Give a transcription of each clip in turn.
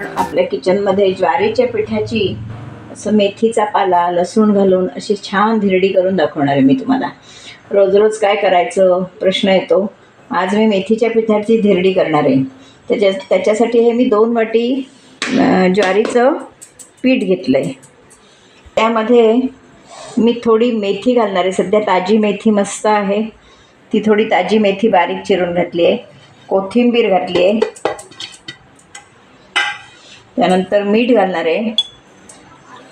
आपल्या किचनमध्ये ज्वारीच्या पिठाची असं मेथीचा पाला लसूण घालून अशी छान धिरडी करून दाखवणार आहे मी तुम्हाला. रोज रोज काय करायचं? प्रश्न येतो. आज मी मेथीच्या पिठाची धिरडी करणार आहे. त्याच्या त्याच्यासाठी हे मी दोन वाटी ज्वारीचं पीठ घेतलं आहे त्यामध्ये मी थोडी मेथी घालणार आहे. सध्या ताजी मेथी मस्त आहे. ती थोडी ताजी मेथी बारीक चिरून घातली आहे. कोथिंबीर घातली आहे. त्यानंतर मीठ घालणार आहे.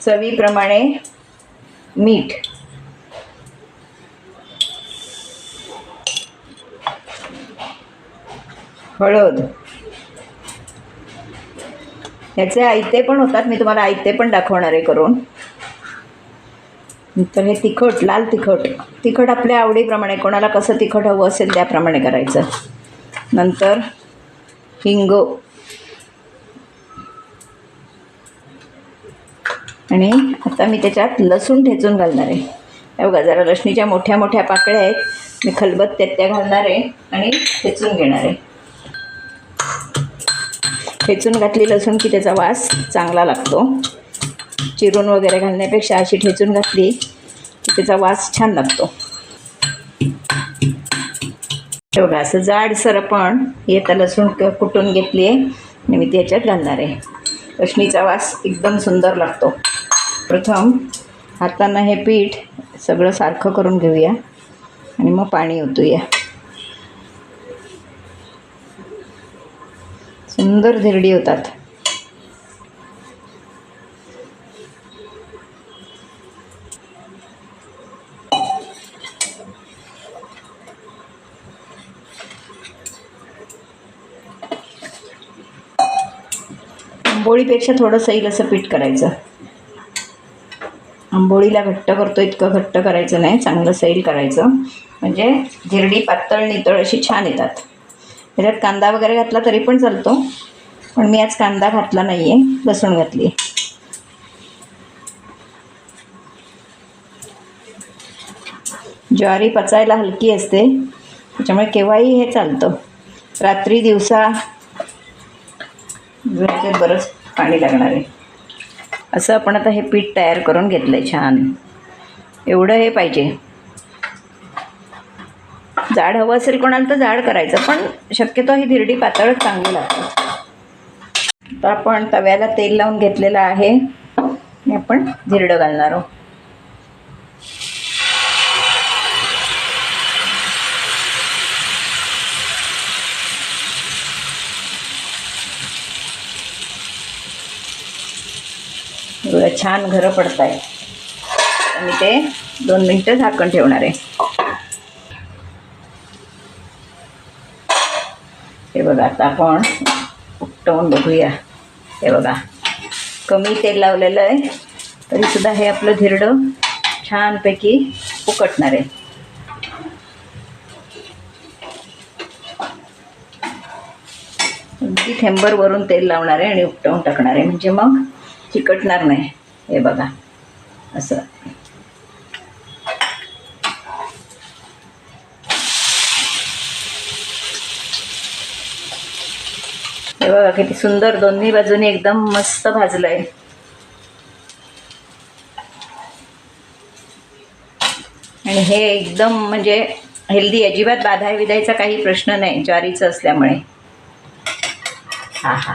चवीप्रमाणे मीठ. हळद. याचे आयते पण होतात. मी तुम्हाला आयते पण दाखवणार आहे करून. तर हे तिखट लाल तिखट. तिखट आपल्या आवडीप्रमाणे कोणाला कसं तिखट हवं असेल त्याप्रमाणे करायचं. नंतर हिंग. आणि आता मी त्याच्यात लसूण ठेचून घालणार आहे. हे बघा जरा लसणीच्या मोठ्या मोठ्या पाकळ्या आहेत. मी खलबत त्या घालणार आहे आणि ठेचून घेणार आहे. ठेचून घातली लसूण की त्याचा वास चांगला लागतो. चिरून वगैरे घालण्यापेक्षा अशी ठेचून घातली की त्याचा वास छान लागतो. हे बघा असं जाडसर आपण येता लसूण कुटून घेतली आहे आणि मी त्याच्यात घालणार आहे. लसणीचा वास एकदम सुंदर लागतो. प्रथम हातानं हे पीठ सगळं सारखं करून घेऊया आणि मग पाणी ओतूया. सुंदर धिरडी होतात आंबोळीपेक्षा थोडं सैल असं पीठ करायचं. आंबोळीला घट्ट करतो इतकं घट्ट करायचं नाही चांगलं सैल करायचं. म्हणजे धिरडी पातळ नितळ अशी छान येतात. त्याच्यात कांदा वगैरे घातला तरी पण चालतो. पण मी आज कांदा घातला नाही आहे लसूण घातली ज्वारी पचायला हलकी असते. त्याच्यामुळे केव्हाही हे चालतं. रात्री दिवसा बरंच पाणी लागणार आहे. असं आपण आता हे पीठ तयार करून घेतलं आहे छान. एवढं हे पाहिजे. जाड हवं असेल कोणाला तर जाड करायचं पण शक्यतो ही धिरडी पातळच चांगली लागते. तर आपण तव्याला तेल लावून घेतलेलं आहे. आणि आपण धिरडं घालणार आहोत. छान घरं पडत आहे आणि ते दोन मिनटं झाकण ठेवणार आहे. हे बघा आता आपण उपटवून बघूया. हे बघा कमी तेल लावलेलं आहे तरीसुद्धा हे आपलं धिरडं छानपैकी उकटणार आहे. अगदी थेंबर वरून तेल लावणार आहे आणि उपटवून टाकणार आहे. म्हणजे मग चिकटणार नाही. हे बघा. असं. हे बघा किती सुंदर दोन्ही बाजूनी एकदम मस्त भाजलंय. आणि हे एकदम म्हणजे हेल्दी अजिबात बाधाय विधायचा काही प्रश्न नाही ज्वारीचं असल्यामुळे. हा हा.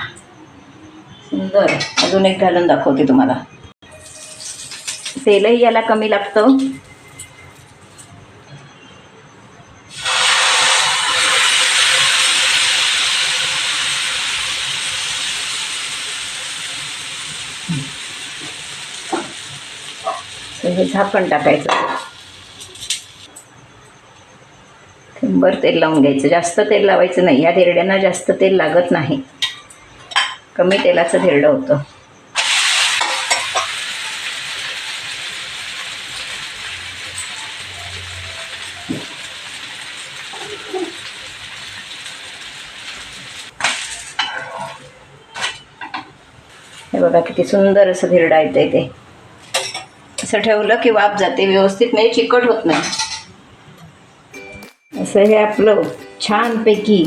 सुंदर. अजून एक घालून दाखवते तुम्हाला. तेलही याला कमी लागतं. हे झाकण टाकायचं. शंभर तेल लावून घ्यायचं. जास्त तेल लावायचं नाही. या धिरड्यांना जास्त तेल लागत नाही. कमी तेलाचं धिरडं होतं. हे बघा किती सुंदर असं धिरडा येतं ते. असं ठेवलं की वाफ जाते व्यवस्थित म्हणजे चिकट होत नाही. असं हे आपलं छानपैकी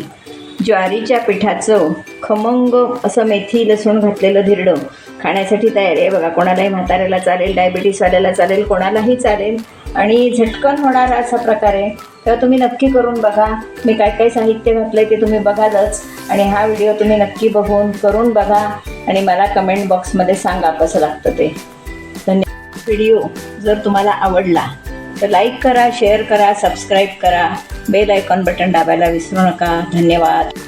ज्वारीच्या पिठाचं खमंग असं मेथी लसूण घातलेलं धिरडं खाण्यासाठी तयार आहे. बघा कोणालाही म्हाताऱ्याला चालेल डायबिटीसवाल्याला चालेल कोणालाही चालेल. आणि झटकन होणारा असा प्रकार आहे तेव्हा तुम्ही नक्की करून बघा. मी काय काय साहित्य घातलं आहे ते तुम्ही बघालच. आणि हा व्हिडिओ तुम्ही नक्की बघून करून बघा. आणि मला कमेंट बॉक्समध्ये सांगा कसं लागतं ते. धन्यवाद व्हिडिओ जर तुम्हाला आवडला तर लाईक करा शेअर करा सबस्क्राईब करा. बेल आयकॉन बटन दाबायला विसरू नका. धन्यवाद.